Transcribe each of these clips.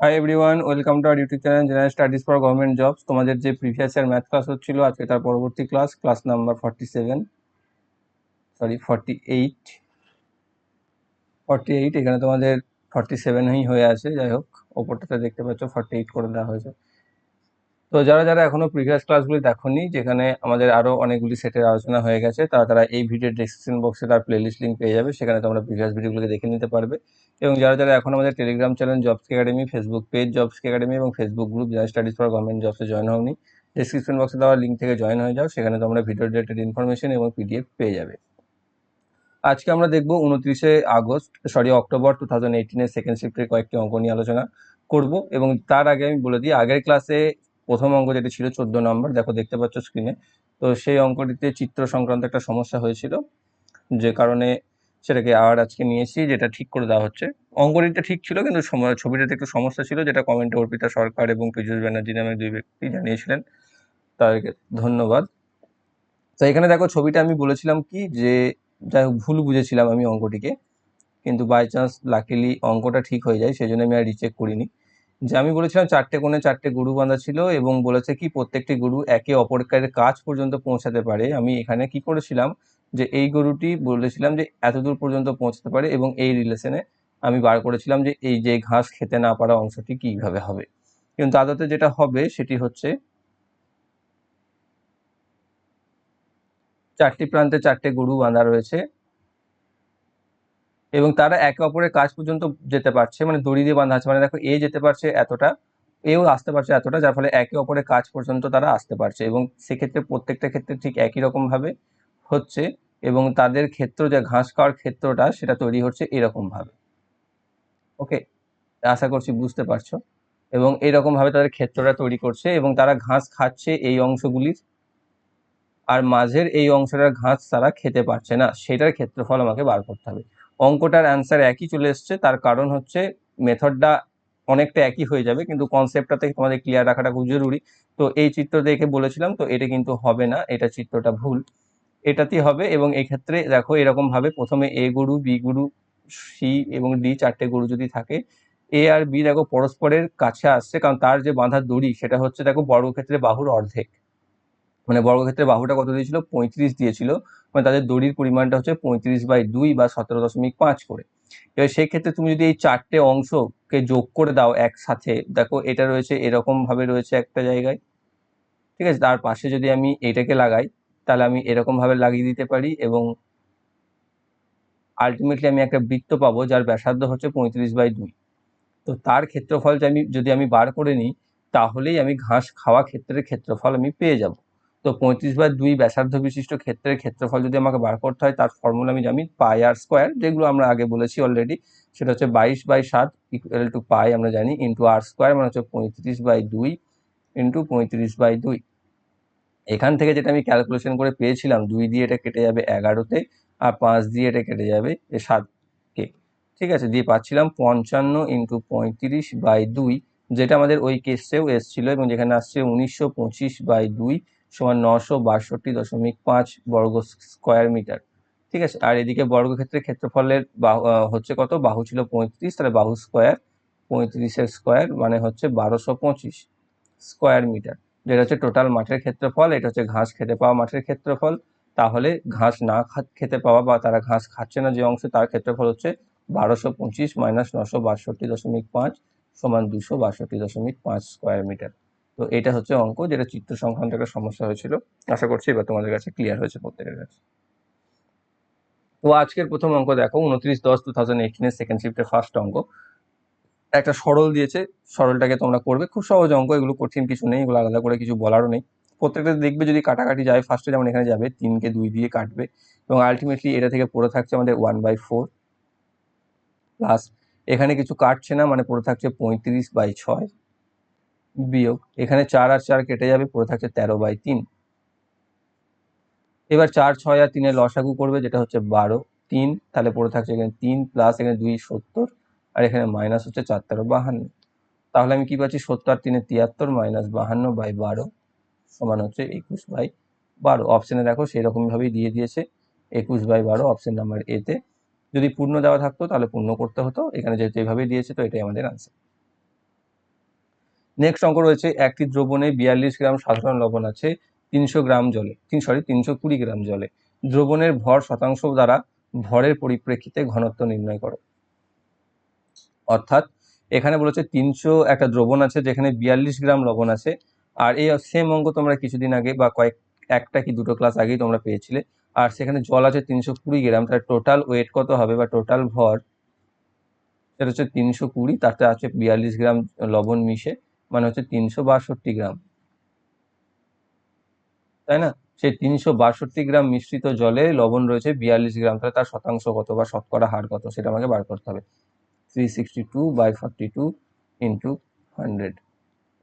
Hi everyone welcome to our YouTube channel general studies for government jobs তোমাদের যে previous year math class হচ্ছিল, আজকে তার পরবর্তী class class number forty seven sorry forty eight forty eight এখানে তোমাদের forty seven i হয়ে আছে, যাই হোক, ওপরটাতে দেখতে পাচ্ছ ফর্টি এইট করে দেওয়া হয়েছে। তো যারা যারা এখনও প্রিভিয়াস ক্লাসগুলি দেখোনি, যেখানে আমাদের আরও অনেকগুলি সেটের আলোচনা হয়ে গেছে, তারা তারা এই ভিডিওর ডিসক্রিপশন বক্সে তার প্লেলিস্ট লিঙ্ক পেয়ে যাবে, সেখানে তোমরা প্রিভিয়াস ভিডিওগুলোকে দেখে নিতে পারবে। এবং যারা যারা এখন আমাদের Telegram channel jobs academy Facebook page jobs academy এবং ফেসবুক গ্রুপ যারা স্টাডিজ ফর গভর্নমেন্ট জবসে জয়েন হওনি ডিসক্রিপশন বক্সে দেওয়া লিঙ্ক থেকে জয়েন হয়ে যাও, সেখানে তোমরা ভিডিও রিলেটেড ইনফরমেশন এবং পিডিএফ পেয়ে যাবে। আজকে আমরা দেখব উনত্রিশে August sorry October two thousand এইটিনের second শিফটের কয়েকটি অঙ্ক নিয়ে আলোচনা করব এবং তার আগে আমি বলে দিই, আগের ক্লাসে প্রথম অঙ্ক যেটি ছিল চোদ্দ নম্বর, দেখো দেখতে পাচ্ছ স্ক্রিনে তো সেই অঙ্কটিতে চিত্র সংক্রান্ত একটা সমস্যা হয়েছিল, যে কারণে সেটাকে আবার আজকে নিয়ে নিয়েছি যেটা ঠিক করে দেওয়া হচ্ছে। অঙ্কটিটা ঠিক ছিল, কিন্তু ছবিটাতে একটু সমস্যা ছিল, যেটা কমেন্টে অর্পিতা সরকার এবং পীযুষ ব্যানার্জি নামে দুই ব্যক্তি জানিয়েছিলেন। তাদেরকে ধন্যবাদ। তো এখানে দেখো, ছবিটা আমি বলেছিলাম কি, যে যাই হোক, ভুল বুঝেছিলাম আমি অঙ্কটিকে, কিন্তু বাই চান্স লাকিলি অঙ্কটা ঠিক হয়ে যায় সেই জন্য আমি আর রিচেক করিনি। যে আমি বলেছিলাম চারটে কোণে চারটে গুরু বাঁধা ছিল এবং বলেছে কি, প্রত্যেকটি গুরু একে অপরকারের কাজ পর্যন্ত পৌঁছাতে পারে। আমি এখানে কি করেছিলাম যে এই গরুটি বলেছিলাম যে এতদূর পর্যন্ত পৌঁছতে পারে এবং এই রিলেশনে আমি বার করেছিলাম যে এই যে ঘাস খেতে না পারা অংশটি কীভাবে হবে। কিন্তু আদতে যেটা হবে সেটি হচ্ছে চারটি প্রান্তে চারটে গরু বাঁধা রয়েছে এবং তারা একে অপরের কাজ পর্যন্ত যেতে পারছে মানে দড়ি দিয়ে বাঁধা আছে। মানে দেখো, এ যেতে পারছে এতটা, এও আসতে পারছে এতটা, যার ফলে একে অপরের কাজ পর্যন্ত তারা আসতে পারছে এবং সেক্ষেত্রে প্রত্যেকটা ক্ষেত্রে ঠিক একই রকম ভাবে হচ্ছে। এবং তাদের ক্ষেত্র, যে ঘাস খাওয়ার ক্ষেত্রটা, সেটা তৈরি হচ্ছে এরকমভাবে। ওকে আশা করছি বুঝতে পারছ? এবং এরকমভাবে তাদের ক্ষেত্রটা তৈরি করছে এবং তারা ঘাস খাচ্ছে এই অংশগুলির। আর মাঝের এই অংশটার ঘাস তারা খেতে পারছে না। সেটার ক্ষেত্রফল আমাকে বার করতে হবে। অঙ্কটার অ্যান্সার একই চলে এসছে। তার কারণ হচ্ছে মেথডটা অনেকটা একই হয়ে যাবে, কিন্তু কনসেপ্টটাতে তোমাদের ক্লিয়ার রাখাটা খুব জরুরি। তো এই চিত্র দেখে বলেছিলাম, তো এটা কিন্তু হবে না। এটা চিত্রটা ভুল। এটাতেই হবে এবং এই ক্ষেত্রে দেখো এরকম ভাবে প্রথমে এ গরু বি গরু সি এবং ডি চারটে গরু যদি থাকে এ আর বি দেখো পরস্পরের কাছে আসছে, কারণ তার যে বাঁধার দড়ি সেটা হচ্ছে দেখো বর্গক্ষেত্রে বাহুর অর্ধেক। মানে বর্গক্ষেত্রে বাহুটা কত দিয়েছিল? পঁয়ত্রিশ দিয়েছিল। মানে তাদের দড়ির পরিমাণটা হচ্ছে পঁয়ত্রিশ বাই দুই বা সতেরো দশমিক পাঁচ করে। এবার সেই ক্ষেত্রে তুমি যদি এই চারটে অংশকে যোগ করে দাও একসাথে, দেখো এটা রয়েছে এরকম ভাবে রয়েছে একটা জায়গায়। ঠিক আছে? তার পাশে যদি আমি এটাকে লাগাই তাহলে আমি এরকম ভাবে লাগিয়ে দিতে পারি এবং আলটিমেটলি আমি একটা বৃত্ত পাবো যার ব্যাসার্ধ হচ্ছে পঁয়ত্রিশ বাই দুই। তো তার ক্ষেত্রফল আমি যদি আমি বার করে নিই, তাহলেই আমি ঘাস খাওয়া ক্ষেত্রের ক্ষেত্রফল আমি পেয়ে যাব। তো পঁয়ত্রিশ বাই দুই ব্যাসার্ধ বিশিষ্ট ক্ষেত্রের ক্ষেত্রফল যদি আমাকে বার করতে হয়, তার ফর্মুলা আমি জানি পাই আর স্কোয়ার যেগুলো আমরা আগে বলেছি অলরেডি সেটা হচ্ছে বাইশ বাই সাত ইকুয়াল টু পাই আমরা জানি ইন্টু আর স্কোয়ার মানে হচ্ছে পঁয়ত্রিশ বাই দুই ইন্টু পঁয়ত্রিশ বাই দুই। এখান থেকে যেটা আমি ক্যালকুলেশন করে পেয়েছিলাম, দুই দিয়ে এটা কেটে যাবে এগারোতে আর পাঁচ দিয়ে এটা কেটে যাবে সাতকে ঠিক আছে? দিয়ে পাচ্ছিলাম পঞ্চান্ন ইন্টু পঁয়ত্রিশ বাই দুই, যেটা আমাদের ওই কেসেও এসছিল এবং যেখানে আসছে উনিশশো পঁচিশ বাই দুই সমান নশো বাষট্টি দশমিক পাঁচ বর্গ স্কোয়ার মিটার ঠিক আছে? আর এদিকে বর্গক্ষেত্রের ক্ষেত্রফলের বাহু হচ্ছে কত? বাহু ছিল পঁয়ত্রিশ, তাহলে বাহু স্কোয়ার পঁয়ত্রিশের স্কোয়ার মানে হচ্ছে বারোশো পঁচিশ স্কোয়ার মিটার যেটা হচ্ছে টোটাল মাঠের ক্ষেত্রফল, এটা হচ্ছে ঘাস খেতে পাওয়া মাঠের ক্ষেত্রফল। তাহলে ঘাস না খেতে পাওয়া বা তারা ঘাস খাচ্ছে না যে অংশ, তার ক্ষেত্রফল হচ্ছে বারোশো পঁচিশ মাইনাস নশো বাষট্টি দশমিক পাঁচ সমান দুশো বাষট্টি দশমিক পাঁচ স্কোয়ার মিটার তো এটা হচ্ছে অঙ্ক যেটা চিত্র সংক্রান্ত একটা সমস্যা হয়েছিল। আশা করছি এবার তোমাদের কাছে ক্লিয়ার হয়েছে প্রত্যেকের কাছে। তো আজকের প্রথম অঙ্ক দেখো, উনত্রিশ দশ টু থাউজেন্ড এইটিনের সেকেন্ড শিফটের ফার্স্ট অঙ্ক। একটা সরল দিয়েছে, সরলটাকে তোমরা করবে। খুব সহজ অঙ্ক, এগুলো কঠিন কিছু নেই, এগুলো আলাদা করে কিছু বলারও নেই। প্রত্যেকটা দেখবে যদি কাটাকাটি যায় ফার্স্টে যেমন এখানে যাবে, তিনকে দুই দিয়ে কাটবে এবং আলটিমেটলি এটা থেকে পড়ে থাকছে আমাদের ওয়ান বাই ফোর প্লাস এখানে কিছু কাটছে না মানে পড়ে থাকছে পঁয়ত্রিশ বাই ছয় বিয়োগ। এখানে চার আর চার কেটে যাবে, পড়ে থাকছে তেরো বাই তিন। এবার চার, ছয় আর তিনের লসাগু করবে, যেটা হচ্ছে বারো। তিন, তাহলে পড়ে থাকছে এখানে তিন প্লাস এখানে দুই সত্তর। আর এখানে মাইনাস হচ্ছে চার তেরো বাহান্ন। তাহলে আমি কি পাচ্ছি? সত্তর তিনে তিয়াত্তর মাইনাস বাহান্ন বাই বারো সমান হচ্ছে একুশ বাই বারো। অপশানে দেখো সেই রকমভাবেই দিয়ে দিয়েছে একুশ বাই বারো অপশন নাম্বার এতে যদি পূর্ণ দেওয়া থাকতো তাহলে পূর্ণ করতে হতো। এখানে যেহেতু এইভাবে দিয়েছে, তো এটাই আমাদের আনসার নেক্সট অঙ্ক রয়েছে, একটি দ্রবণে বিয়াল্লিশ গ্রাম সাধারণ লবণ আছে তিনশো গ্রাম জলে, তিন সরি তিনশো কুড়ি গ্রাম জলে। দ্রবণের ভর শতাংশ দ্বারা ভরের পরিপ্রেক্ষিতে ঘনত্ব নির্ণয় করো। অর্থাৎ এখানে বলেছে তিনশো একটা দ্রবণ আছে, যেখানে বিয়াল্লিশ গ্রাম লবণ আছে। আর এই সেম অঙ্ক তোমরা কিছুদিন আগে বা কয়েক, একটা কি দুটো ক্লাস আগেই তোমরা পেয়েছিলে। আর সেখানে জল আছে তিনশো কুড়ি গ্রাম তার টোটাল ওয়েট কত হবে বা টোটাল ভর? সেটা হচ্ছে তিনশো কুড়ি, তাতে আছে বিয়াল্লিশ গ্রাম লবণ মিশে মানে হচ্ছে তিনশো বাষট্টি গ্রাম। তাই না? সেই তিনশো বাষট্টি গ্রাম মিশ্রিত জলে লবণ রয়েছে বিয়াল্লিশ গ্রাম, তাহলে তার শতাংশ কত বা শতকরা হার কত সেটা আমাকে বার করতে হবে। Three sixty two by forty two into hundred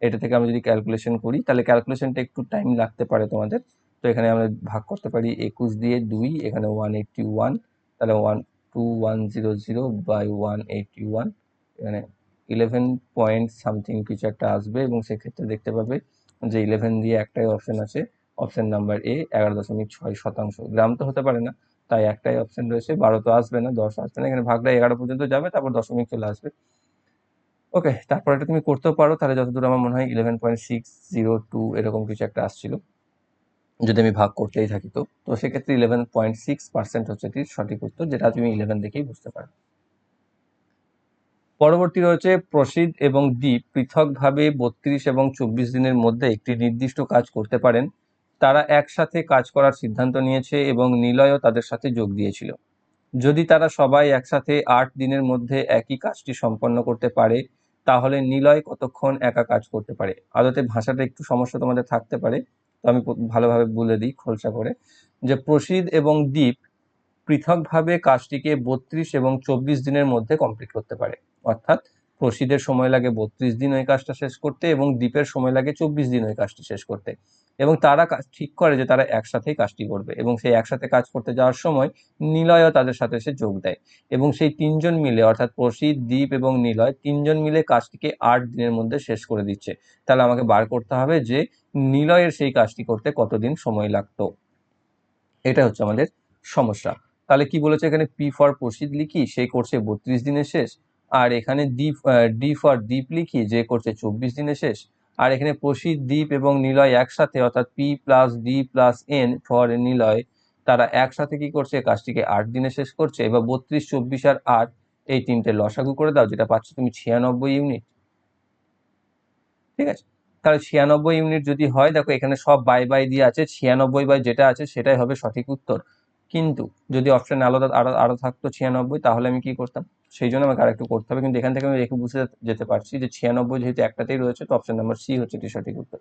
এটা থেকে আমরা যদি ক্যালকুলেশন করি, তাহলে ক্যালকুলেশনটা একটু টাইম লাগতে পারে তোমাদের। তো এখানে আমরা ভাগ করতে পারি একুশ দিয়ে দুই, এখানে ওয়ান এইটটি ওয়ান তাহলে one two one zero zero by one eighty one এখানে ইলেভেন পয়েন্ট সামথিং কিছু একটা আসবে এবং সেক্ষেত্রে দেখতে পাবে যে ইলেভেন দিয়ে একটাই অপশন আছে অপশন নাম্বার এ এগারো দশমিক ছয় শতাংশ। গ্রাম তো হতে পারে না তাই একটাই অপশন রয়েছে, বারো তো আসবে না, দশ আসবে না, এখানে ভাগটা এগারো পর্যন্ত যাবে, তারপর দশমিক চলে আসবে। ওকে তারপর এটা তুমি করতেও পারো, তাহলে যতদূর আমার মনে হয় eleven point six zero two এরকম কিছু একটা আসছিল, যদি আমি ভাগ করতেই থাকি তো। তো সেক্ষেত্রে ইলেভেন পয়েন্ট সিক্স পার্সেন্ট হচ্ছে এটির সঠিক উত্তর, যেটা তুমি ইলেভেন দেখেই বুঝতে পারো। পরবর্তী রয়েছে প্রসিদ এবং দ্বীপ, পৃথকভাবে বত্রিশ এবং চব্বিশ দিনের মধ্যে একটি নির্দিষ্ট কাজ করতে পারেন। তারা একসাথে কাজ করার সিদ্ধান্ত নিয়েছে এবং নিলয়ও তাদের সাথে যোগ দিয়েছিল। যদি তারা সবাই একসাথে আট দিনের মধ্যে একই কাজটি সম্পন্ন করতে পারে, তাহলে নিলয় কতক্ষণ একা কাজ করতে পারে? আদতে ভাষাটা একটু সমস্যা তোমাদের থাকতে পারে, তো আমি ভালোভাবে বলে দিই খোলসা করে, যে প্রসিদ এবং দ্বীপ পৃথকভাবে কাজটিকে বত্রিশ এবং চব্বিশ দিনের মধ্যে কমপ্লিট করতে পারে। অর্থাৎ প্রসিদের সময় লাগে বত্রিশ দিন ওই কাজটা শেষ করতে এবং দ্বীপের সময় লাগে চব্বিশ দিন ওই কাজটি শেষ করতে। এবং তারা ঠিক করে যে তারা একসাথেই কাজটি করবে এবং সেই একসাথে কাজ করতে যাওয়ার সময় নিলয়ও তাদের সাথে এসে যোগ দেয়। এবং সেই তিনজন মিলে, অর্থাৎ প্রসিদ দ্বীপ এবং নিলয় তিনজন মিলে কাজটিকে আট দিনের মধ্যে শেষ করে দিচ্ছে। তাহলে আমাকে বার করতে হবে যে নিলয়ের সেই কাজটি করতে কতদিন সময় লাগতো। এটা হচ্ছে আমাদের সমস্যা। তাহলে কি বলেছে এখানে? পি ফর প্রসিদ লিখি সেই করছে বত্রিশ দিনের শেষ আর এখানে ডি ডি ফর দ্বীপ লিখি যে করছে চব্বিশ দিনে শেষ। আর এখানে প্রসিদ দ্বীপ এবং নিলয় একসাথে, অর্থাৎ P plus D plus N for Niloy, তারা একসাথে কি করছে? কাজটিকে আট দিনে শেষ করছে। এবার বত্রিশ, চব্বিশ আর আট এই তিনটে লসাগু করে দাও, যেটা পাচ্ছ তুমি ছিয়ানব্বই ইউনিট। ঠিক আছে? তাহলে ছিয়ানব্বই ইউনিট যদি হয়, দেখো এখানে সব বাই বাই দিয়ে আছে, ছিয়ানব্বই বাই যেটা আছে সেটাই হবে সঠিক উত্তর। কিন্তু যদি অপশন আলাদা আরও থাকতো ছিয়ানব্বই, তাহলে আমি কি করতাম? সেই জন্য আমাকে আরেকটু করতে হবে। কিন্তু এখান থেকে আমি রেখে বুঝে যেতে পারছি যে ছিয়ানব্বই যেহেতু একটাতেই রয়েছে, তো অপশন নাম্বার সি হচ্ছে এটি সঠিক উত্তর।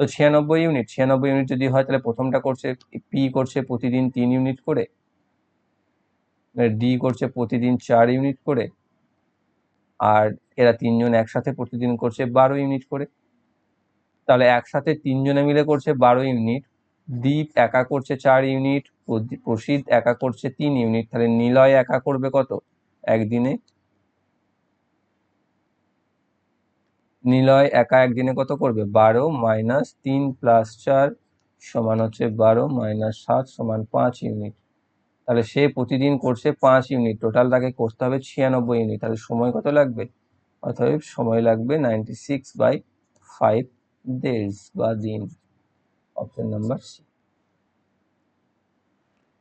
তো ছিয়ানব্বই ইউনিট ছিয়ানব্বই ইউনিট যদি হয়, তাহলে প্রথমটা করছে পি করছে প্রতিদিন তিন ইউনিট করে ডি করছে প্রতিদিন চার ইউনিট করে, আর এরা তিনজন একসাথে প্রতিদিন করছে বারো ইউনিট করে। তাহলে একসাথে তিনজনে মিলে করছে বারো ইউনিট দ্বীপ একা করছে চার ইউনিট প্রসিদ একা করছে তিন ইউনিট তাহলে নিলয় একা করবে কত? একদিনে? নিলয় একা একদিনে কত করবে? বারো মাইনাস তিন প্লাস চার সমান হচ্ছে বারো মাইনাস সাত সমান পাঁচ ইউনিট। তাহলে সে প্রতিদিন করছে পাঁচ ইউনিট। টোটাল তাকে করতে হবে ছিয়ানব্বই ইউনিট। তাহলে সময় কত লাগবে? অতএব সময় লাগবে ninety six by five days বা দিন। অপশন নাম্বার সি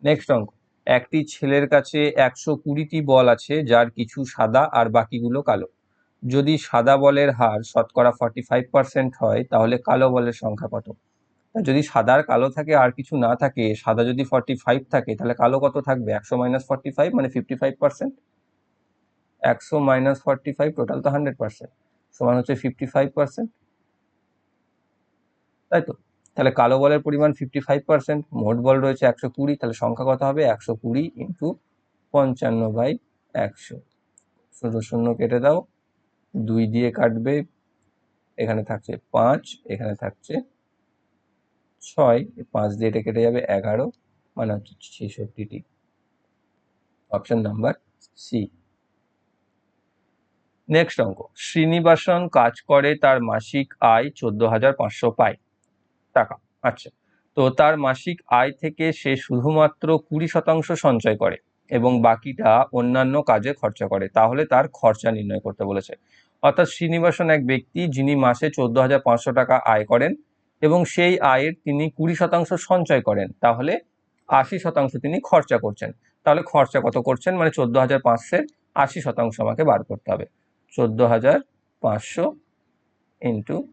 নেক্সট অঙ্ক। একটি ছেলের কাছে একশো কুড়িটি বল আছে, যার কিছু সাদা আর বাকিগুলো কালো। যদি সাদা বলের হার শতকরা ফর্টি ফাইভ পার্সেন্ট হয়, তাহলে কালো বলের সংখ্যা কত? যদি সাদা আর কালো থাকে, আর কিছু না থাকে, সাদা যদি ফর্টি ফাইভ থাকে, তাহলে কালো কত থাকবে? একশো মাইনাস ফর্টি ফাইভ মানে ফিফটি ফাইভ পার্সেন্ট একশো মাইনাস ফর্টি ফাইভ টোটাল তো হান্ড্রেড পার্সেন্ট সমান হচ্ছে ফিফটি ফাইভ পার্সেন্ট তাই তো? তাহলে কালো বলের পরিমাণ ফিফটি ফাইভ পার্সেন্ট মোট বল রয়েছে একশো কুড়ি, তাহলে সংখ্যা কত হবে? একশো কুড়ি ইন্টু পঞ্চান্ন বাই একশো। শূন্য শূন্য কেটে দাও। দুই দিয়ে কাটবে, এখানে থাকছে পাঁচ, এখানে থাকছে ছয় পাঁচ দিয়ে এটা কেটে যাবে এগারো মানে হচ্ছে ছেষট্টিটি। অপশন নাম্বার সি নেক্সট অঙ্ক। শ্রীনিবাসন কাজ করে তার মাসিক আয় চোদ্দ হাজার পাঁচশো পায় টাকা। আচ্ছা। তো তার মাসিক আয় থেকে সে শুধুমাত্র কুড়ি শতাংশ সঞ্চয় করে এবং বাকিটা অন্যান্য কাজে খরচা করে। তাহলে তার খরচা নির্ণয় করতে বলেছে। অর্থাৎ শ্রীনিবাসন এক ব্যক্তি যিনি মাসে চোদ্দ হাজার পাঁচশো টাকা আয় করেন এবং সেই আয়ের তিনি কুড়ি শতাংশ সঞ্চয় করেন, তাহলে আশি শতাংশ তিনি খরচা করছেন। তাহলে খরচা কত করছেন? মানে চোদ্দ হাজার পাঁচশের আশি শতাংশ আমাকে বার করতে হবে। চোদ্দ হাজার পাঁচশো ইন্টু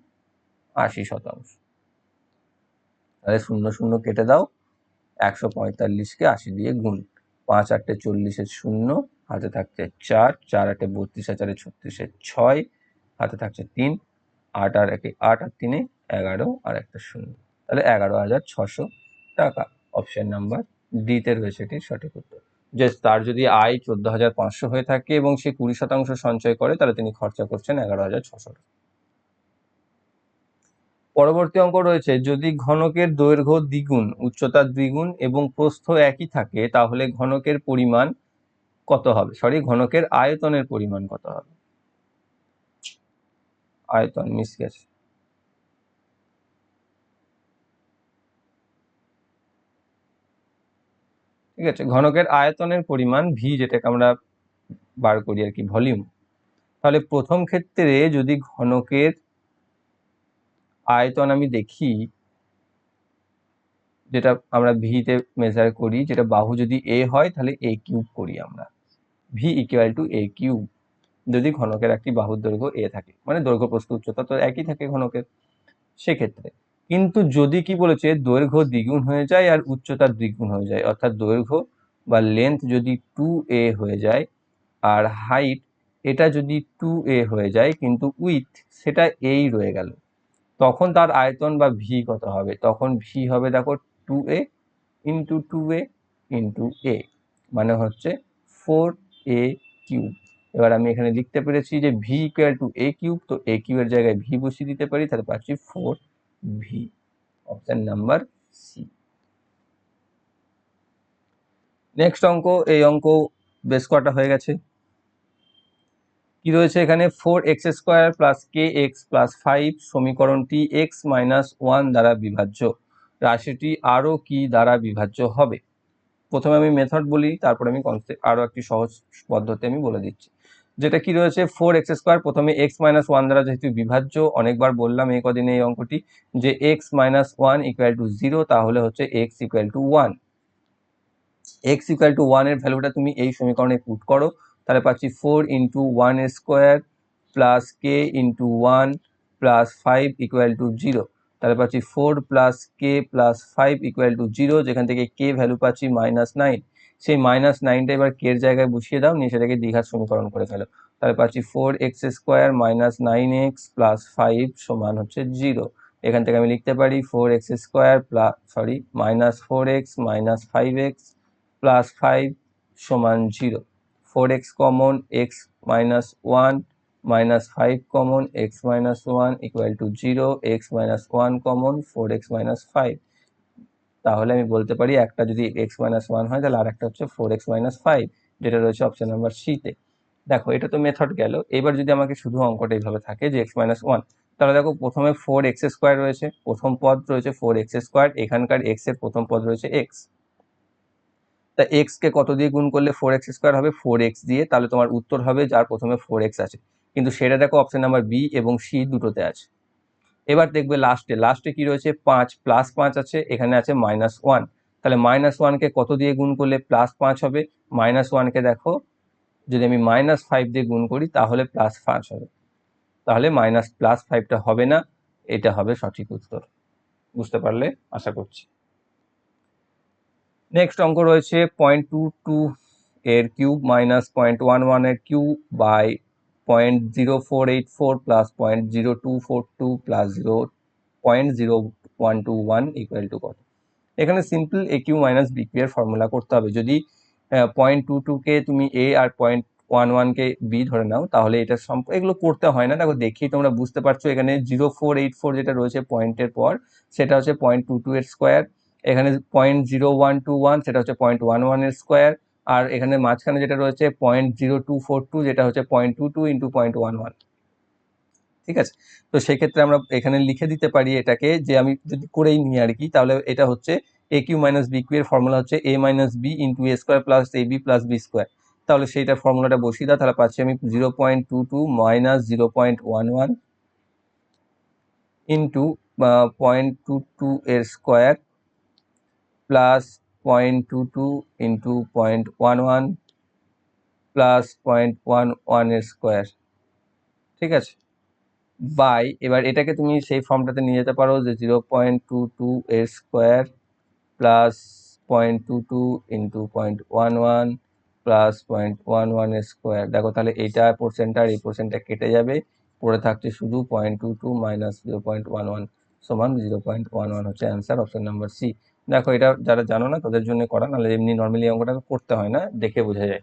আশি শতাংশ। তাহলে শূন্য শূন্য কেটে দাও। একশো পঁয়তাল্লিশকে আশি দিয়ে গুণ। পাঁচ আটটে চল্লিশের শূন্য, হাতে থাকছে চার চার আটে বত্রিশ হাজারে ছত্রিশের ছয়, হাতে থাকছে তিন, আট আর একে আট আর তিনে এগারো আর একটা শূন্য। তাহলে এগারো হাজার ছশো টাকা। অপশন নাম্বার ডিতে রয়েছে এটির সঠিক উত্তর। যে তার যদি আয় চোদ্দ হাজার পাঁচশো হয়ে থাকে এবং সে কুড়ি শতাংশ সঞ্চয় করে, তাহলে তিনি খরচা করছেন এগারো হাজার ছশো টাকা। পরবর্তী অঙ্ক রয়েছে, যদি ঘনকের দৈর্ঘ্য দ্বিগুণ, উচ্চতা দ্বিগুণ এবং প্রস্থ একই থাকে, তাহলে ঘনকের পরিমাণ কত হবে? সরি ঘনকের আয়তনের পরিমাণ কত হবে? আয়তন মিস গেছে ঠিক আছে, ঘনকের আয়তনের পরিমাণ ভি যেটাকে আমরা বার করি আর কি ভলিউম তাহলে প্রথম ক্ষেত্রে যদি ঘনকের আয়তন আমি দেখি, যেটা আমরা ভিতে মেজার করি, যেটা বাহু যদি এ হয়, তাহলে এ কিউব করি আমরা। V equal to A cube যদি ঘনকের একটি বাহুর দৈর্ঘ্য এ থাকে মানে দৈর্ঘ্য প্রস্থ উচ্চতা তো একই থাকে ঘনকের, সেক্ষেত্রে। কিন্তু যদি কি বলেছে, দৈর্ঘ্য দ্বিগুণ হয়ে যায় আর উচ্চতা দ্বিগুণ হয়ে যায়, অর্থাৎ দৈর্ঘ্য বা লেন্থ যদি টু এ হয়ে যায় আর হাইট এটা যদি টু এ হয়ে যায়, কিন্তু উইথ সেটা এই রয়ে গেল। তখন তার আয়তন বা ভি কত হবে? তখন ভি হবে দেখো two A into two A into A মানে হচ্ছে ফোর এ কিউব এবার আমি এখানে লিখতে পেরেছি যে V equal to A cube তো এ কিউবের জায়গায় ভি বসিয়ে দিতে পারি, তাহলে পাচ্ছি four V option number C next অঙ্ক, এই অঙ্ক বেশ কটা হয়ে গেছে। কি রয়েছে এখানে? Four X square plus K X plus five সমীকরণটি এক্স মাইনাস ওয়ান দ্বারা বিভাজ্য। রাশিটি আরও কি দ্বারা বিভাজ্য হবে? প্রথমে আমি মেথড বলি, তারপরে আমি কনসেপ্ট আরও একটি সহজ পদ্ধতি আমি বলে দিচ্ছি। যেটা কি রয়েছে? ফোর এক্স স্কোয়ার প্রথমে এক্স মাইনাস ওয়ান দ্বারা যেহেতু বিভাজ্য, অনেকবার বললাম এই কদিনে এই অঙ্কটি, যে X minus one equal to zero তাহলে হচ্ছে X equal to one X equal to ওয়ানের ভ্যালুটা তুমি এই সমীকরণে পুট করো তাহলে পাচ্ছি four into one square plus K into one plus five equal to zero তাহলে পাচ্ছি four plus K plus five equal to zero যেখান থেকে কে ভ্যালু পাচ্ছি মাইনাস নাইন সেই মাইনাস নাইনটা এবার কের জায়গায় বসিয়ে দাও, নিয়ে সেটাকে দীঘার সমীকরণ করে ফেলো। তাহলে পাচ্ছি four X square minus nine X plus five সমান হচ্ছে জিরো এখান থেকে আমি লিখতে পারি four X square plus sorry minus four X minus five X plus five সমান zero four X common X minus one minus five common X minus one equal to zero X minus one common four X minus five তাহলে আমি বলতে পারি একটা যদি x minus one হয়, তাহলে আর একটা হচ্ছে ফোর এক্স মাইনাস ফাইভ যেটা রয়েছে অপশন নাম্বার সিতে দেখো, এটা তো মেথড গেল। এবার যদি আমাকে শুধু অঙ্কটা এইভাবে থাকে যে এক্স মাইনাস ওয়ান তাহলে দেখো প্রথমে ফোর এক্স স্কোয়ার রয়েছে, প্রথম পদ রয়েছে ফোর এক্স স্কোয়ার এখানকার এক্সের প্রথম পদ রয়েছে এক্স তা এক্স কে কত দিয়ে গুণ করলে ফোর এক্স স্কোয়ার হবে? ফোর এক্স দিয়ে। তাহলে তোমার উত্তর হবে যার প্রথমে ফোর এক্স আছে। কিন্তু সেটা দেখো অপশন নাম্বার বি এবং সি দুটোতে আছে। এবার দেখবে লাস্টে লাস্টে কি রয়েছে? পাঁচ প্লাস পাঁচ আছে। এখানে আছে মাইনাস ওয়ান তাহলে মাইনাস ওয়ানকে কত দিয়ে গুণ করলে প্লাস পাঁচ হবে? মাইনাস ওয়ানকে দেখো, যদি আমি মাইনাস ফাইভ দিয়ে গুণ করি, তাহলে প্লাস পাঁচ হবে। তাহলে মাইনাস প্লাস ফাইভটা হবে না। এটা হবে সঠিক উত্তর। বুঝতে পারলে? আশা করছি। নেক্সট অঙ্ক রয়েছে পয়েন্ট টু টু এর কিউব মাইনাস পয়েন্ট ওয়ান ওয়ানের cube by point zero four eight four plus point zero two four two plus zero point zero one two one equal to কত? এখানে simple A cube minus B cube এর formula করতে হবে। যদি point two টুকে তুমি A আর point one ওয়ানকে বি ধরে নাও, তাহলে এটা সম্প, এগুলো করতে হয় না। দেখো দেখি তোমরা বুঝতে পারছ। এখানে জিরো ফোর এইট ফোর যেটা রয়েছে পয়েন্টের পর, সেটা হচ্ছে পয়েন্ট টু টু এর স্কোয়ার এখানে point zero one two one সেটা হচ্ছে পয়েন্ট ওয়ান ওয়ানের স্কোয়ার আর এখানে মাঝখানে যেটা রয়েছে point zero two four two যেটা হচ্ছে point two two into point one one ঠিক আছে? তো সেক্ষেত্রে আমরা এখানে লিখে দিতে পারি এটাকে যে আমি যদি করেই নিই আর কি, তাহলে এটা হচ্ছে A cube minus B cube এর ফর্মুলা হচ্ছে A minus B into A square plus A B plus B square তাহলে সেইটা ফর্মুলাটা বসিয়ে দাও, তাহলে পাচ্ছি আমি zero point two two minus zero point one one into point two two এর square plus point two two into point one one plus point one ওয়ানের স্কোয়ার ঠিক আছে বাই এবার এটাকে তুমি সেই ফর্মটাতে নিয়ে যেতে পারো যে জিরো পয়েন্ট টু টু এর square plus point two two into point one one plus point one one square দেখো তাহলে এইটা পোর্সেন্টটা আর এই পোর্সেন্টটা কেটে যাবে পড়ে থাকছে শুধু point two two minus zero point one one সমান জিরো পয়েন্ট ওয়ান ওয়ান হচ্ছে অ্যান্সার অপশন নাম্বার সি দেখো, এটা যারা জানো না, তাদের জন্য করা, নাহলে এমনি নর্মালি অঙ্কটা করতে হয় না, দেখে বোঝা যায়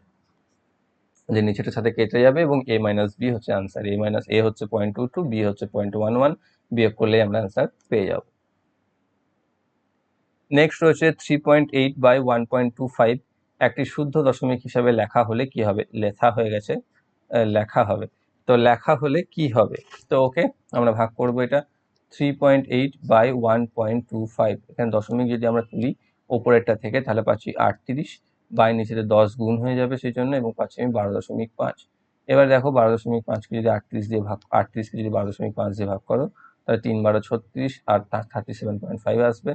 যে নিচেটার সাথে কেটে যাবে এবং এ মাইনাস বি হচ্ছে আনসার এ মাইনাস এ হচ্ছে পয়েন্ট টু টু বি হচ্ছে পয়েন্ট ওয়ান ওয়ান বিয়োগ করলেই আমরা আনসার পেয়ে যাব। নেক্সট রয়েছে three point eight by one point two five একটি শুদ্ধ দশমিক হিসাবে লেখা হলে কি হবে? লেখা হয়ে গেছে লেখা হবে। তো লেখা হলে কি হবে? তো ওকে, আমরা ভাগ করব এটা। Three point eight by one point two five এখানে দশমিক যদি আমরা তুলি, ওপরেরটা থেকে তাহলে পাচ্ছি আটত্রিশ বাই নিচেতে দশ গুণ হয়ে যাবে সেই জন্য এবং পাচ্ছি আমি বারো দশমিক পাঁচ। এবার দেখো বারো দশমিক পাঁচকে যদি আটত্রিশ দিয়ে ভাগ আটত্রিশকে যদি বারো দশমিক পাঁচ দিয়ে ভাগ করো, তাহলে তিন বারো ছত্রিশ আর থার্টি সেভেন পয়েন্ট ফাইভ আসবে।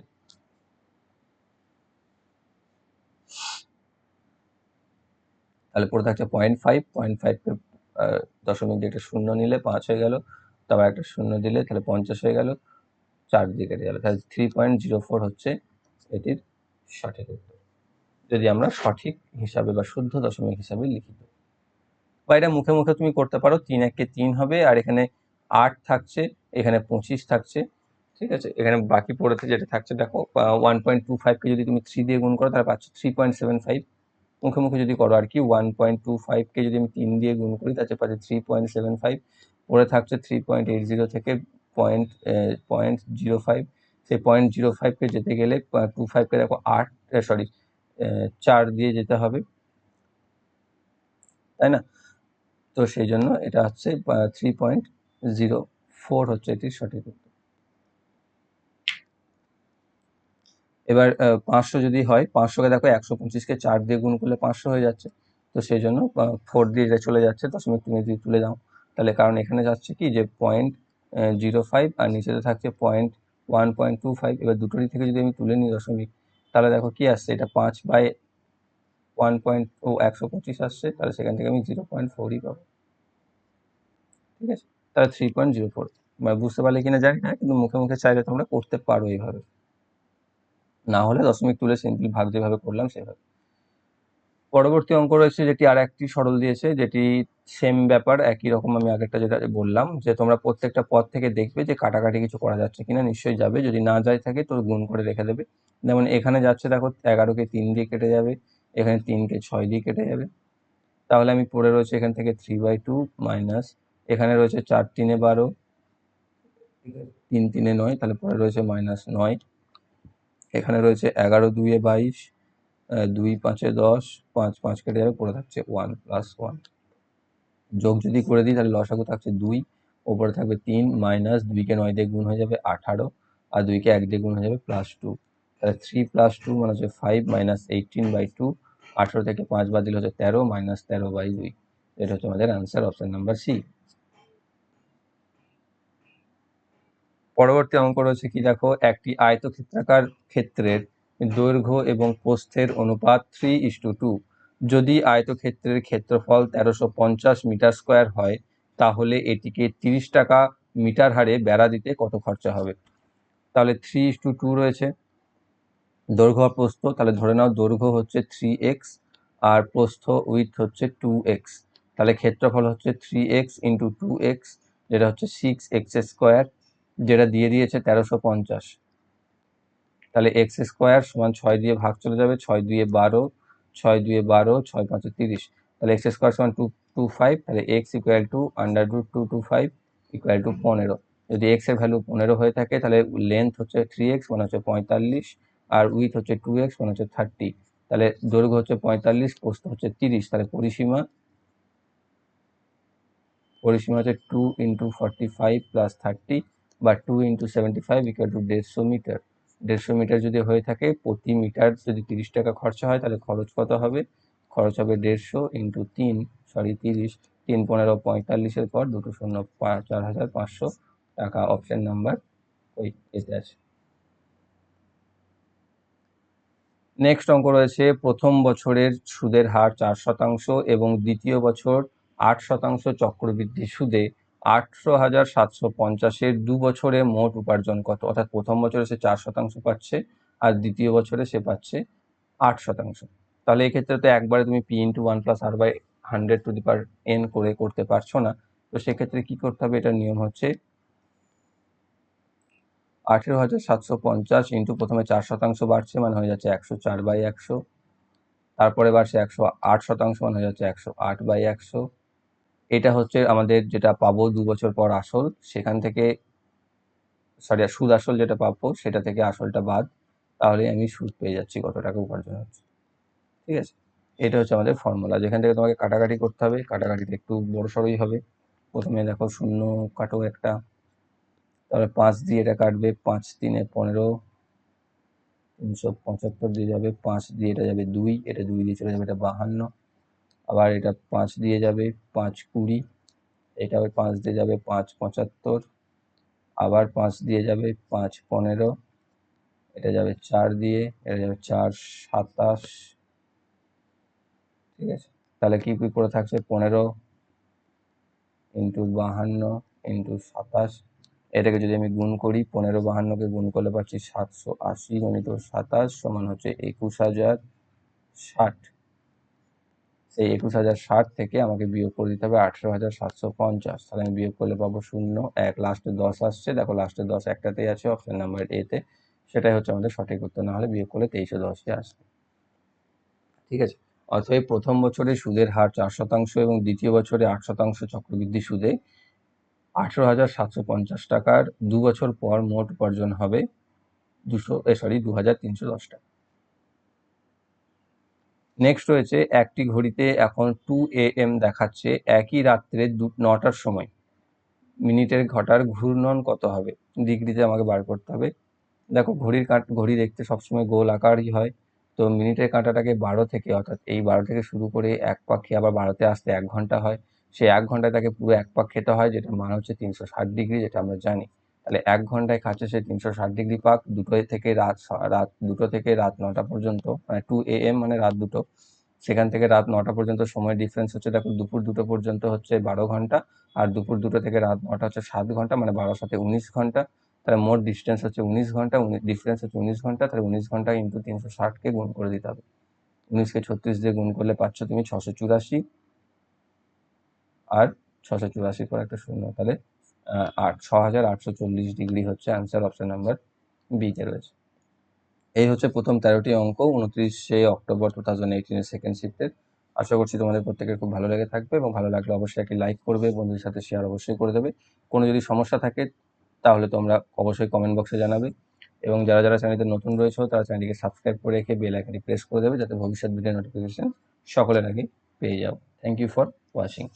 তাহলে পড়ে থাকছে পয়েন্ট ফাইভ পয়েন্ট ফাইভকে দশমিক দিয়ে একটা শূন্য নিলে পাঁচ হয়ে গেল। তারপর একটা শূন্য দিলে তাহলে পঞ্চাশ হয়ে গেল। চার দিয়ে গেল। তাহলে থ্রি পয়েন্ট জিরো ফোর হচ্ছে এটির সঠিক উত্তর। যদি আমরা সঠিক হিসাবে বা শুদ্ধ দশমিক হিসাবে লিখি বা এটা মুখে মুখে তুমি করতে পারো, তিন একে তিন হবে আর এখানে আট থাকছে, এখানে পঁচিশ থাকছে, ঠিক আছে? এখানে বাকি পড়েতে যেটা থাকছে, দেখো ওয়ান পয়েন্ট টু ফাইভকে যদি তুমি থ্রি দিয়ে গুণ করো, তাহলে পাচ্ছ থ্রি পয়েন্ট সেভেন ফাইভ মুখে মুখে যদি করো আর কি ওয়ান পয়েন্ট টু ফাইভকে যদি আমি তিন দিয়ে গুণ করি, তাহলে পাচ্ছি থ্রি পয়েন্ট সেভেন ফাইভ পড়ে থাকছে থ্রি পয়েন্ট এইট জিরো থেকে পয়েন্ট পয়েন্ট জিরো ফাইভ সেই পয়েন্ট জিরো ফাইভকে যেতে গেলে টু ফাইভকে দেখো আট সরি চার দিয়ে যেতে হবে। তাই না? তো সেই জন্য এটা হচ্ছে থ্রি পয়েন্ট জিরো ফোর হচ্ছে এটির সঠিক উত্তর। এবার পাঁচশো যদি হয়, পাঁচশোকে দেখো একশো পঁচিশকে চার দিয়ে গুণ করলে পাঁচশো হয়ে যাচ্ছে। তো সেই জন্য ফোর দিয়ে চলে যাচ্ছে। দশমিক তুমি যদি তুলে দাও। তাহলে কারণ এখানে যাচ্ছে কি যে পয়েন্ট জিরো ফাইভ আর নিচেতে থাকছে point one point two five এবার দুটোরই থেকে যদি আমি তুলে নিই দশমিক, তাহলে দেখো কি আসছে? এটা পাঁচ বাই ওয়ান পয়েন্ট ও একশো পঁচিশ আসছে, তাহলে সেখান থেকে আমি জিরো পয়েন্ট ফোরই পাবো। ঠিক আছে? তাহলে থ্রি পয়েন্ট জিরো ফোর মানে বুঝতে পারলে কিনা জানি না, কিন্তু মুখে মুখে চাইলে তোমরা করতে পারো এইভাবে। না হলে দশমিক তুলে সিম্পলি ভাগ যেভাবে করলাম সেভাবে। পরবর্তী অঙ্ক রয়েছে যেটি আর একটি সরল দিয়েছে, যেটি সেম ব্যাপার, একই রকম আমি আগেরটা যেটা বললাম, যে তোমরা প্রত্যেকটা পদ থেকে দেখবে যে কাটাকাটি কিছু করা যাচ্ছে কিনা, নিশ্চয়ই যাবে। যদি না যায় থাকে তো গুণ করে রেখে দেবে। যেমন এখানে যাচ্ছে দেখো এগারোকে তিন দিয়ে কেটে যাবে, এখানে তিনকে ছয় দিয়ে কেটে যাবে। তাহলে আমি পড়ে রয়েছে এখান থেকে থ্রি বাই টু মাইনাস এখানে রয়েছে চার তিনে বারো, তিন তিনে নয়, তাহলে পরে রয়েছে মাইনাস নয়। এখানে রয়েছে এগারো দুইয়ে বাইশ দুই পাঁচে দশ, পাঁচ পাঁচ কেটে যাবে, পড়ে থাকছে ওয়ান প্লাস ওয়ান যোগ যদি করে দিই, তাহলে লসাগু থাকছে দুই, ওপরে থাকবে তিন মাইনাস দুইকে নয় দিয়ে গুণ হয়ে যাবে আঠারো, আর দুইকে এক দিয়ে গুণ হয়ে যাবে প্লাস টু তাহলে থ্রি প্লাস টু মানে হচ্ছে five minus eighteen by two আঠেরো থেকে পাঁচ বাদ দিলে হচ্ছে তেরো মাইনাস তেরো বাই দুই। এটা হচ্ছে আমাদের আনসার অপশান নাম্বার সি পরবর্তী অঙ্ক রয়েছে কি দেখো? একটি আয়তক্ষেত্রাকার ক্ষেত্রের দৈর্ঘ্য এবং প্রস্থের অনুপাত থ্রি ইস টু টু যদি আয়তক্ষেত্রের ক্ষেত্রফল তেরোশো পঞ্চাশ মিটার স্কোয়ার হয়, তাহলে এটিকে তিরিশ টাকা মিটার হারে বেড়া দিতে কত খরচা হবে? তাহলে থ্রি ইস টু টু রয়েছে। দৈর্ঘ্য প্রস্থ, তাহলে ধরে নাও দৈর্ঘ্য হচ্ছে থ্রি এক্স আর প্রস্থ উইথ হচ্ছে টু এক্স তাহলে ক্ষেত্রফল হচ্ছে three X into two X যেটা হচ্ছে সিক্স এক্স স্কোয়ার যেটা দিয়ে দিয়েছে তেরোশো পঞ্চাশ। তাহলে এক্স স্কোয়ার সমান ছয় দিয়ে ভাগ চলে যাবে, ছয় দুয়ে বারো, ছয় দুয়ে বারো, ছয় পাঁচে তিরিশ। তাহলে এক্স স্কোয়ার সমান টু টু ফাইভ, তাহলে X equal to under root two two five equal to পনেরো। যদি এক্সের ভ্যালু পনেরো হয়ে থাকে, তাহলে লেন্থ হচ্ছে থ্রি এক্স মানে হচ্ছে পঁয়তাল্লিশ, আর উইথ হচ্ছে টু এক্স মানে হচ্ছে থার্টি। তাহলে দৈর্ঘ্য হচ্ছে পঁয়তাল্লিশ, প্রস্থ হচ্ছে তিরিশ, তাহলে পরিসীমা পরিসীমা হচ্ছে two into forty five plus thirty, বা two into seventy five equal to দেড়শো মিটার। দেড়শো মিটার যদি হয়ে থাকে, প্রতি মিটার যদি তিরিশ টাকা খরচা হয়, তাহলে খরচ কত হবে? খরচ হবে দেড়শো ইন্টু তিন, সরি তিরিশ, তিন পনেরো পঁয়তাল্লিশের পর দুটো শূন্য চার হাজার পাঁচশো টাকা অপশান নাম্বার ওই এতে আছে নেক্সট অঙ্ক রয়েছে, প্রথম বছরের সুদের হার চার শতাংশ এবং দ্বিতীয় বছর আট শতাংশ চক্রবৃদ্ধি সুদে আটশো হাজার সাতশো পঞ্চাশের দু বছরে মোট উপার্জন কত? অর্থাৎ প্রথম বছরে সে চার শতাংশ পাচ্ছে আর দ্বিতীয় বছরে সে পাচ্ছে আট শতাংশ। তাহলে এক্ষেত্রে তো একবারে তুমি P into one plus R by hundred to the power N করে করতে পারছ না। তো সেক্ষেত্রে কি করতে হবে? এটার নিয়ম হচ্ছে আঠেরো হাজার সাতশো পঞ্চাশ ইন্টু প্রথমে চার শতাংশ বাড়ছে মানে হয়ে যাচ্ছে একশো চার বাই একশো। তারপরে বাড়ছে একশো আট শতাংশ মানে হয়ে যাচ্ছে একশো আট বাই একশো। এটা হচ্ছে আমাদের যেটা পাবো দু বছর পর আসল, সেখান থেকে সরি সুদ আসল যেটা পাবো, সেটা থেকে আসলটা বাদ, তাহলে আমি সুদ পেয়ে যাচ্ছি কত টাকা উপার্জন হচ্ছে। ঠিক আছে? এটা হচ্ছে আমাদের ফর্মুলা যেখান থেকে তোমাকে কাটাকাটি করতে হবে কাটাকাটিতে একটু বড় সড়ই হবে। প্রথমে দেখো শূন্য কাটো একটা, তাহলে পাঁচ দিয়ে এটা কাটবে, পাঁচ তিনে পনেরো, তিনশো পঁচাত্তর দিয়ে যাবে, পাঁচ দিয়ে এটা যাবে দুই, এটা দুই দিয়ে চলে যাবে, এটা বাহান্ন আবার এটা পাঁচ দিয়ে যাবে পাঁচ কুড়ি, এটা ওই পাঁচ দিয়ে যাবে পাঁচ পঁচাত্তর, আবার পাঁচ দিয়ে যাবে পাঁচ পনেরো, এটা যাবে চার দিয়ে, এটা যাবে চার সাতাশ, ঠিক আছে? তাহলে কি কি করে থাকছে? পনেরো ইন্টু বাহান্ন ইন্টু সাতাশ, এটাকে যদি আমি গুণ করি, পনেরো বাহান্নকে গুণ করলে পাচ্ছি সাতশো আশি গণিত সাতাশ সমান হচ্ছে একুশ হাজার ষাট। সেই একুশ হাজার ষাট থেকে আমাকে বিয়োগ করে দিতে হবে আঠেরো হাজার সাতশো পঞ্চাশ। তাহলে আমি বিয়োগ করলে পাবো শূন্য, এক লাস্টে দশ আসছে। দেখো লাস্টে দশ একটাতেই আছে অপশন নাম্বার এতে সেটাই হচ্ছে আমাদের সঠিক উত্তর, না হলে বিয়োগ করলে তেইশে দশে আসবে। ঠিক আছে? অতএব প্রথম বছরে সুদের হার চার শতাংশ এবং দ্বিতীয় বছরে আট শতাংশ চক্রবৃদ্ধি সুদে আঠেরো হাজার সাতশো পঞ্চাশ টাকার দু বছর পর মোট উপার্জন হবে দুশো সরি দু হাজার তিনশো দশ টাকা। নেক্সট রয়েছে, একটি ঘড়িতে এখন টু এ এম দেখাচ্ছে, একই রাত্রে দু, নটার সময়। মিনিটের ঘটার ঘূর্ণন কত হবে? ডিগ্রিতে আমাকে বার করতে হবে। দেখো, ঘড়ির কাঁট, ঘড়ি দেখতে সবসময় গোল আকারই হয়। তো মিনিটের কাঁটাটাকে বারো থেকে, অর্থাৎ এই বারো থেকে শুরু করে এক পাক্ষে আবার বারোতে আসতে এক ঘণ্টা হয়। সেই এক ঘন্টায় তাকে পুরো এক পাক খেতে হয় যেটা মান হচ্ছে তিনশো ষাট ডিগ্রি, যেটা আমরা জানি। তাহলে এক ঘন্টায় খাচ্ছে সে তিনশো ষাট ডিগ্রি পাক দুটো থেকে রাত রাত দুটো থেকে রাত নটা পর্যন্ত মানে টু এ এম মানে রাত দুটো। সেখান থেকে রাত নটা পর্যন্ত সময় ডিফারেন্স হচ্ছে, দেখো দুপুর দুটো পর্যন্ত হচ্ছে বারো ঘণ্টা, আর দুপুর দুটো থেকে রাত নটা হচ্ছে সাত ঘণ্টা মানে বারো সাথে উনিশ ঘণ্টা। তাহলে মোট ডিস্টেন্স হচ্ছে উনিশ ঘণ্টা ডিফারেন্স হচ্ছে উনিশ ঘণ্টা, তাহলে উনিশ ঘণ্টা ইন্টু তিনশো ষাটকে গুণ করে দিতে হবে। উনিশকে ছত্রিশ দিয়ে গুণ করলে পাচ্ছ তুমি ছশো চুরাশি, আর ছশো চুরাশি পর একটা শূন্য। তাহলে আট ছ হাজার আটশো চল্লিশ ডিগ্রি হচ্ছে অ্যান্সার অপশন নাম্বার বিতে রয়েছে। এই হচ্ছে প্রথম তেরোটি অঙ্ক, উনত্রিশে অক্টোবর টু থাউজেন্ড এইটিনের সেকেন্ড শিফটের আশা করছি তোমাদের প্রত্যেকের খুব ভালো লেগে থাকবে এবং ভালো লাগলে অবশ্যই একটি লাইক করবে, বন্ধুদের সাথে শেয়ার অবশ্যই করে দেবে। কোনো যদি সমস্যা থাকে, তাহলে তোমরা অবশ্যই কমেন্ট বক্সে জানাবে। এবং যারা যারা চ্যানেলতে নতুন রয়েছে, তারা চ্যানেলটিকে সাবস্ক্রাইব করে রেখে বেল আইকনটি প্রেস করে দেবে, যাতে ভবিষ্যৎ ভিডিও নোটিফিকেশন সকলের আগে পেয়ে যাও। Thank you for watching